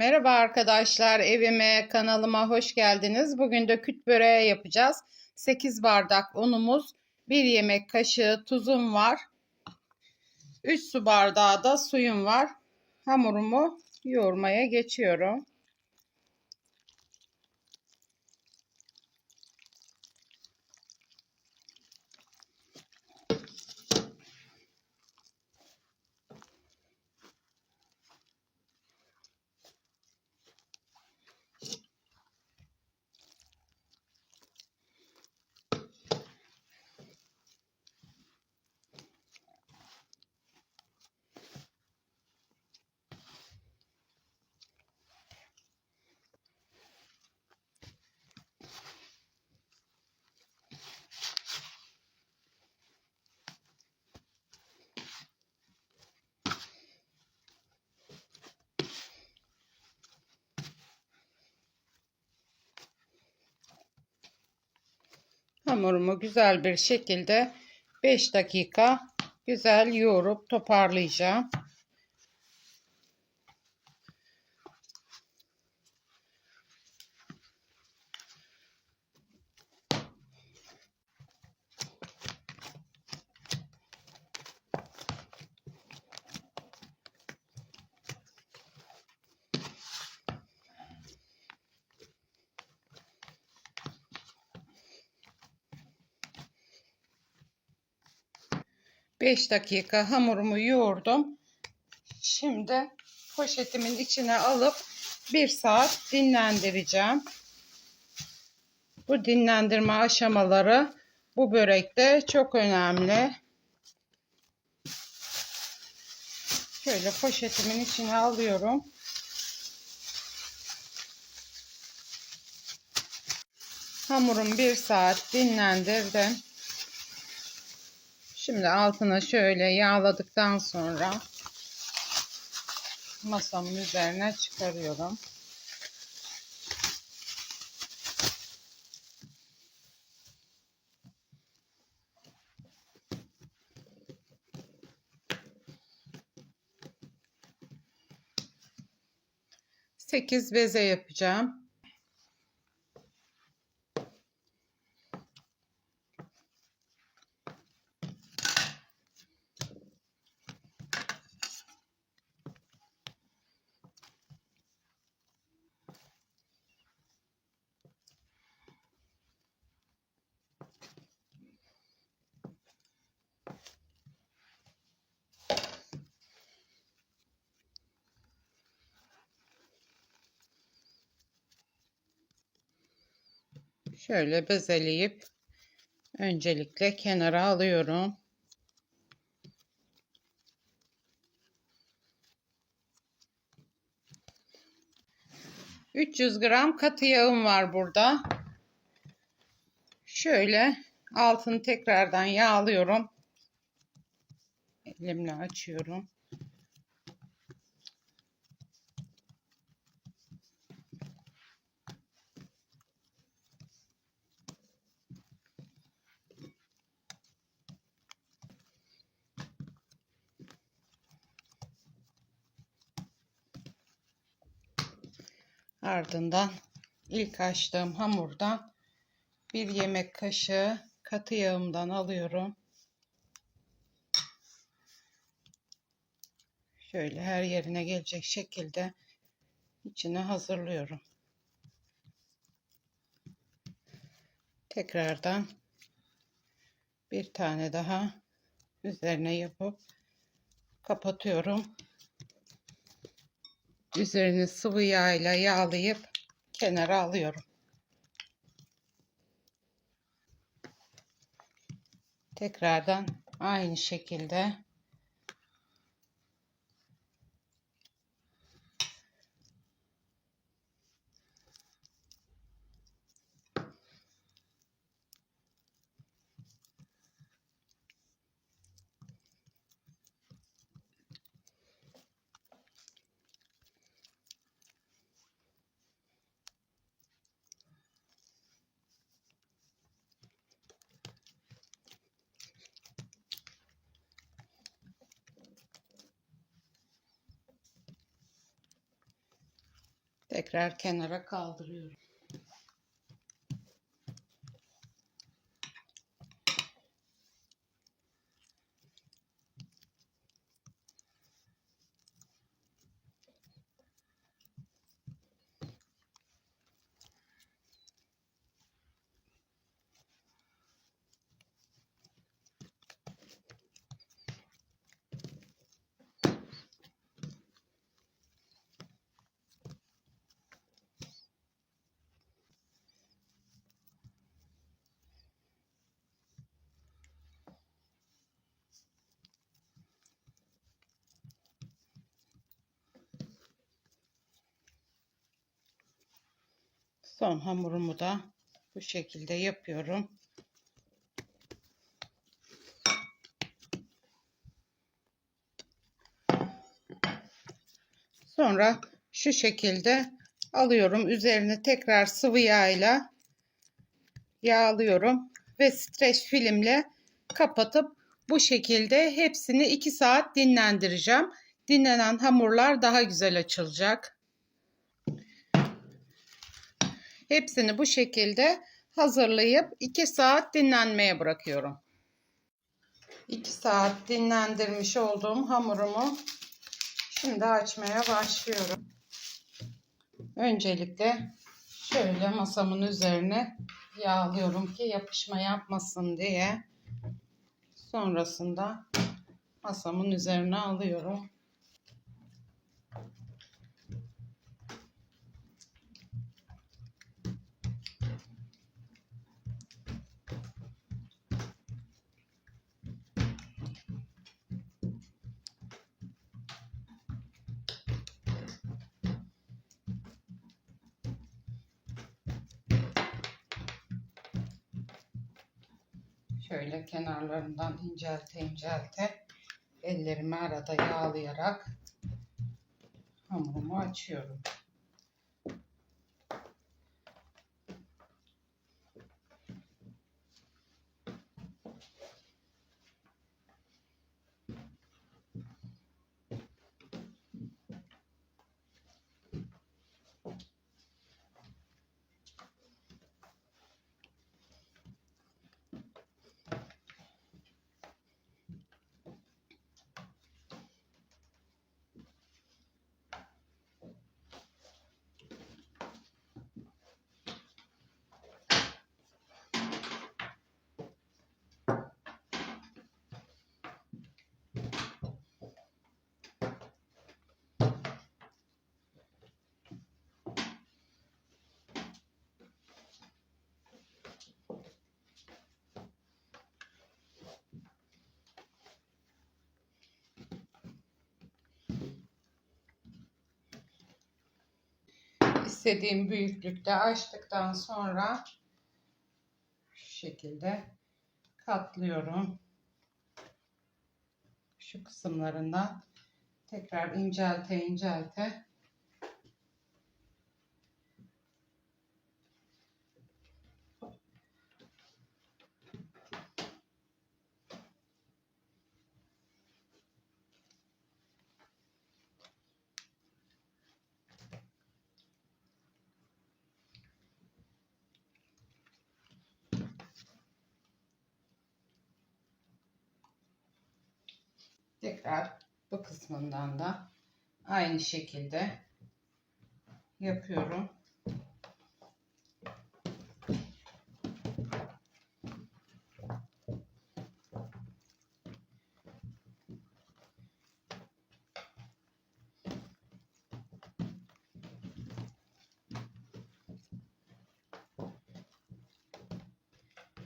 Merhaba arkadaşlar, evime, kanalıma hoş geldiniz. Bugün de küt böreği yapacağız. 8 bardak unumuz, 1 yemek kaşığı tuzum var. 3 su bardağı da suyum var. Hamurumu yoğurmaya geçiyorum. Hamurumu güzel bir şekilde 5 dakika güzel yoğurup toparlayacağım. Beş dakika hamurumu yoğurdum. Şimdi poşetimin içine alıp bir saat dinlendireceğim. Bu dinlendirme aşamaları bu börekte çok önemli. Şöyle poşetimin içine alıyorum. Hamurum bir saat dinlendirdim. Şimdi altına şöyle yağladıktan sonra masamın üzerine çıkarıyorum. Sekiz beze yapacağım. Şöyle bezeleyip öncelikle kenara alıyorum. ...300 gram katı yağım var burada. Şöyle altını tekrardan yağlıyorum. Elimle açıyorum. Ardından ilk açtığım hamurdan bir yemek kaşığı katı yağımdan alıyorum. Şöyle her yerine gelecek şekilde içine hazırlıyorum. Tekrardan bir tane daha üzerine yapıp kapatıyorum. Üzerini sıvı yağ ile yağlayıp kenara alıyorum. Tekrardan aynı şekilde Tekrar kenara kaldırıyorum. Son hamurumu da bu şekilde yapıyorum. Sonra şu şekilde alıyorum. Üzerine tekrar sıvı yağıyla yağlıyorum ve streç filmle kapatıp bu şekilde hepsini 2 saat dinlendireceğim. Dinlenen hamurlar daha güzel açılacak. Hepsini bu şekilde hazırlayıp 2 saat dinlenmeye bırakıyorum. 2 saat dinlendirmiş olduğum hamurumu şimdi açmaya başlıyorum. Öncelikle şöyle masamın üzerine yağlıyorum ki yapışma yapmasın diye. Sonrasında masamın üzerine alıyorum. Şöyle kenarlarından incelte incelte ellerimi arada yağlayarak hamurumu açıyorum. İstediğim büyüklükte açtıktan sonra şu şekilde katlıyorum. Şu kısımlarından tekrar incelte incelte tekrar bu kısmından da aynı şekilde yapıyorum.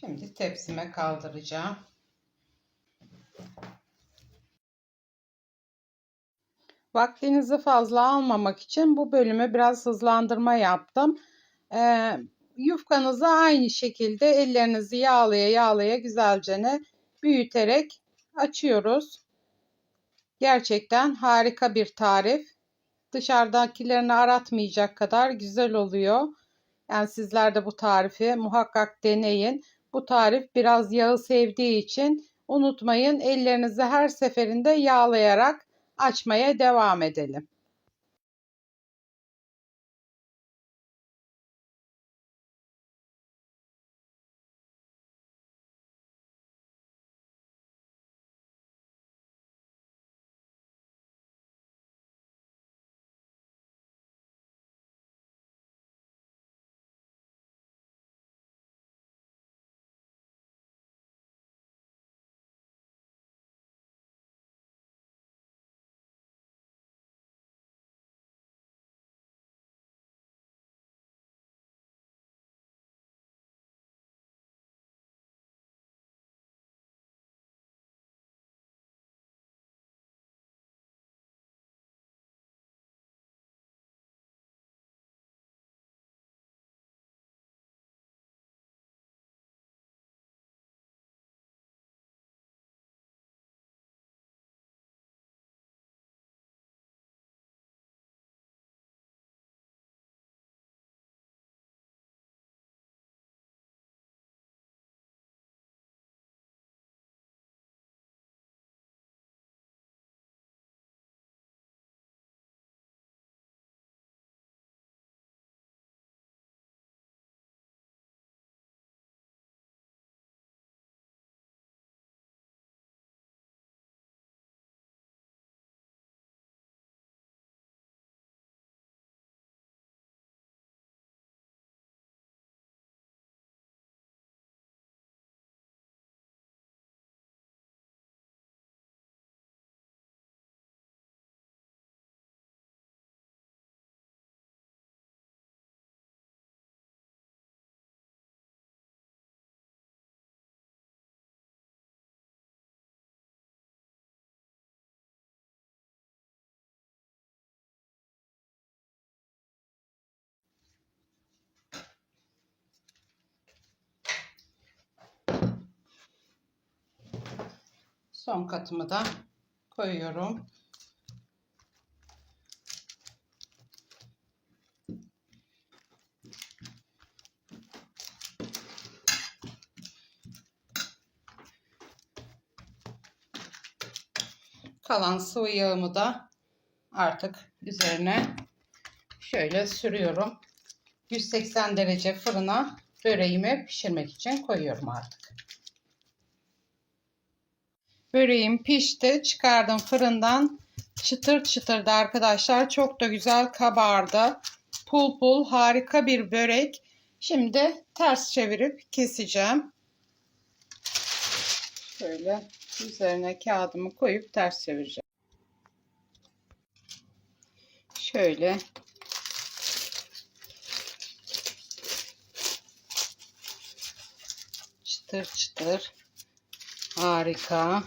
Şimdi tepsime kaldıracağım. Vaktinizi fazla almamak için bu bölümü biraz hızlandırma yaptım. Ee, yufkanızı aynı şekilde ellerinizi yağlaya yağlaya güzelce büyüterek açıyoruz. Gerçekten harika bir tarif. Dışarıdakilerini aratmayacak kadar güzel oluyor. Yani sizler de bu tarifi muhakkak deneyin. Bu tarif biraz yağı sevdiği için unutmayın ellerinizi her seferinde yağlayarak açmaya devam edelim. Son katımı da koyuyorum. Kalan sıvı yağımı da artık üzerine şöyle sürüyorum. 180 derece fırına böreğimi pişirmek için koyuyorum artık. Böreğim pişti. Çıkardım fırından. Çıtır çıtırdı arkadaşlar. Çok da güzel kabardı. Pul pul harika bir börek. Şimdi ters çevirip keseceğim. Şöyle üzerine kağıdımı koyup ters çevireceğim. Şöyle çıtır çıtır harika.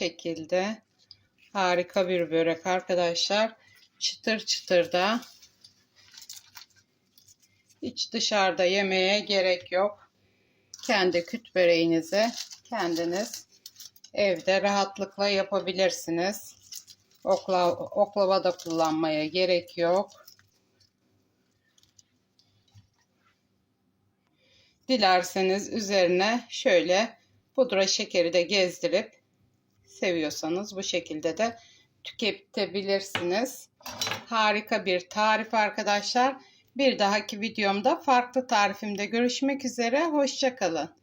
Şekilde harika bir börek arkadaşlar. Çıtır çıtır da hiç dışarıda yemeye gerek yok. Kendi küt böreğinizi kendiniz evde rahatlıkla yapabilirsiniz. Okla, oklava da kullanmaya gerek yok. Dilerseniz üzerine şöyle pudra şekeri de gezdirip seviyorsanız bu şekilde de tüketebilirsiniz. Harika bir tarif arkadaşlar. Bir dahaki videomda farklı tarifimde görüşmek üzere. Hoşçakalın.